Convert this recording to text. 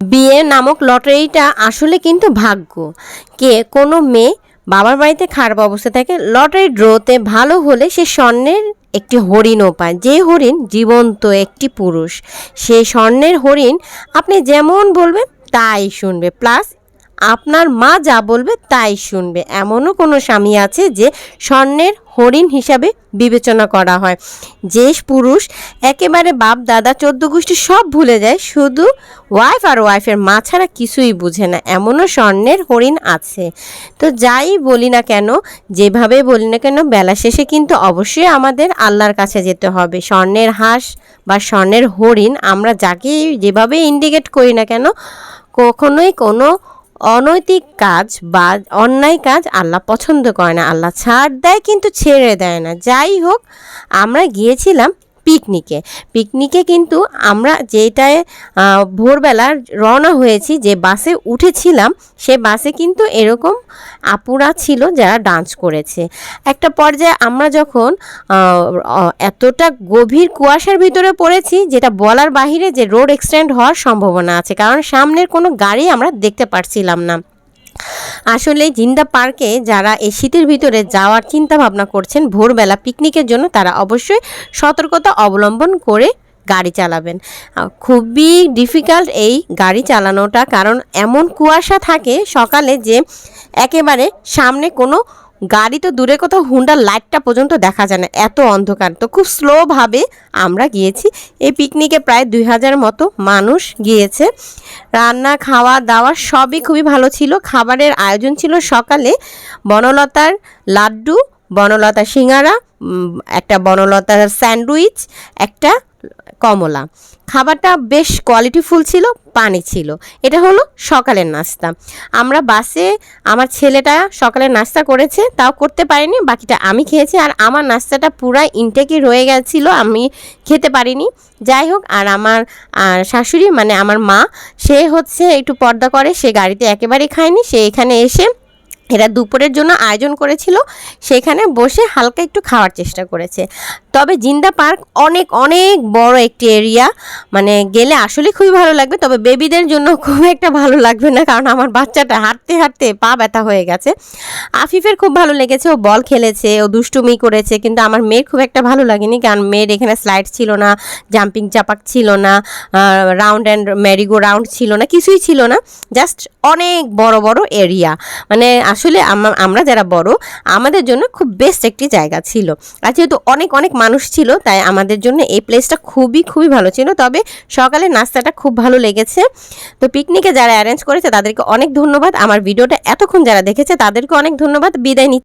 বিয়ে নামক লটারিটা আসলে কিন্তু ভাগ্য। কে কোনো মেয়ে বাবার বাড়িতে খারাপ অবস্থা থাকে লটারি ড্রোতে ভালো হলে সে স্বর্ণের একটি হরিণও পায়। যে হরিণ জীবন্ত একটি পুরুষ সেই স্বর্ণের হরিণ আপনি যেমন বলবেন তাই শুনবে। প্লাস আপনার মা যা বলবে তাই শুনবে। এমনও কোনো স্বামী আছে যে স্বর্ণের হরিণ হিসাবে বিবেচনা করা হয়। যে পুরুষ একেবারে বাপ, দাদা, চোদ্দ গোষ্ঠী সব ভুলে যায়। শুধু ওয়াইফ আর ওয়াইফের মা ছাড়া কিছুই বুঝে না। এমনও স্বর্ণের হরিণ আছে। তো যাই বলি না কেন, যেভাবে বলি না কেন, বেলা শেষে কিন্তু অবশ্যই আমাদের আল্লাহর কাছে যেতে হবে। স্বর্ণের হাঁস বা স্বর্ণের হরিণ আমরা যাকে যেভাবে ইন্ডিকেট করি না কেন, কখনোই কোনো অনৈতিক কাজ বা অন্যায় কাজ আল্লাহ পছন্দ করে না। আল্লাহ ছাড় দেয় কিন্তু ছেড়ে দেয় না। যাই হোক, আমরা গিয়েছিলাম পিকনিকে। পিকনিকে কিন্তু আমরা যেটায় ভোরবেলা রওনা হয়েছি, যে বাসে উঠেছিলাম, সে বাসে কিন্তু এরকম আপুরা ছিল যারা ডান্স করেছে। একটা পর্যায়ে আমরা যখন এতটা গভীর কুয়াশার ভিতরে পড়েছি, যেটা বলার বাহিরে যে রোড এক্সটেন্ড হওয়ার সম্ভাবনা আছে, কারণ সামনের কোনো গাড়ি আমরা দেখতে পারছিলাম না। আসলে জিন্দা পার্কে যারা এই শীতের ভিতরে যাওয়ার চিন্তা ভাবনা করছেন, ভোরবেলা পিকনিকের জন্য তারা অবশ্যই সতর্কতা অবলম্বন করে গাড়ি চালাবেন। খুবই ডিফিকাল্ট এই গাড়ি চালানোটা, কারণ এমন কুয়াশা থাকে সকালে যে একেবারে সামনে কোনো গাড়ি তো দূরে কোথাও হুন্ডার লাইটটা পর্যন্ত দেখা যায় না, এত অন্ধকার। তো খুব স্লোভাবে আমরা গিয়েছি। এই পিকনিকে প্রায় দুই হাজার মতো মানুষ গিয়েছে। রান্না, খাওয়া, দাওয়া সবই খুবই ভালো ছিল। খাবারের আয়োজন ছিল সকালে বনলতার লাড্ডু, বনলতা সিঙ্গারা একটা বনলতার স্যান্ডউইচ, একটা কমলা। খাবারটা বেশ কোয়ালিটিফুল ছিল, পানি ছিল। এটা হলো সকালের নাস্তা। আমরা বাসে আমার ছেলেটা সকালের নাস্তা করেছে, তাও করতে পারিনি, বাকিটা আমি খেয়েছি। আর আমার নাস্তাটা পুরা ইনটেকই রয়ে গেছিল, আমি খেতে পারিনি। যাই হোক, আর আমার শাশুড়ি মানে আমার মা, সে হচ্ছে একটু পর্দা করে, সে গাড়িতে একেবারেই খায়নি, সে এখানে এসে এরা দুপুরের জন্য আয়োজন করেছিল, সেখানে বসে হালকা একটু খাওয়ার চেষ্টা করেছে। তবে জিন্দা পার্ক অনেক অনেক বড় একটি এরিয়া মানে গেলে আসলে খুবই ভালো লাগবে, তবে বেবিদের জন্য খুব একটা ভালো লাগবে না, কারণ আমার বাচ্চাটা হাঁটতে হাঁটতে পা ব্যথা হয়ে গেছে। আফিফের খুব ভালো লেগেছে, ও বল খেলেছে, ও দুষ্টুমি করেছে, কিন্তু আমার মেয়ের খুব একটা ভালো লাগেনি, কারণ মেয়ের এখানে স্লাইড ছিল না, জাম্পিং চাপাক ছিল না রাউন্ড অ্যান্ড ম্যারিগো রাউন্ড ছিল না, কিছুই ছিল না, জাস্ট অনেক বড় বড় এরিয়া। মানে আসলে আমা- আমরা যারা বড়, আমাদের জন্য খুব বেস্ট একটি জায়গা ছিল। আর যেহেতু অনেক অনেক মানুষ ছিল, তাই আমাদের জন্য এই প্লেসটা খুবই খুবই ভালো ছিল। তবে সকালে নাস্তাটা খুব ভালো লেগেছে। তো পিকনিকে যারা অ্যারেঞ্জ করেছে, তাদেরকে অনেক ধন্যবাদ। আমার ভিডিওটা এতক্ষণ যারা দেখেছে, তাদেরকে অনেক ধন্যবাদ। বিদায়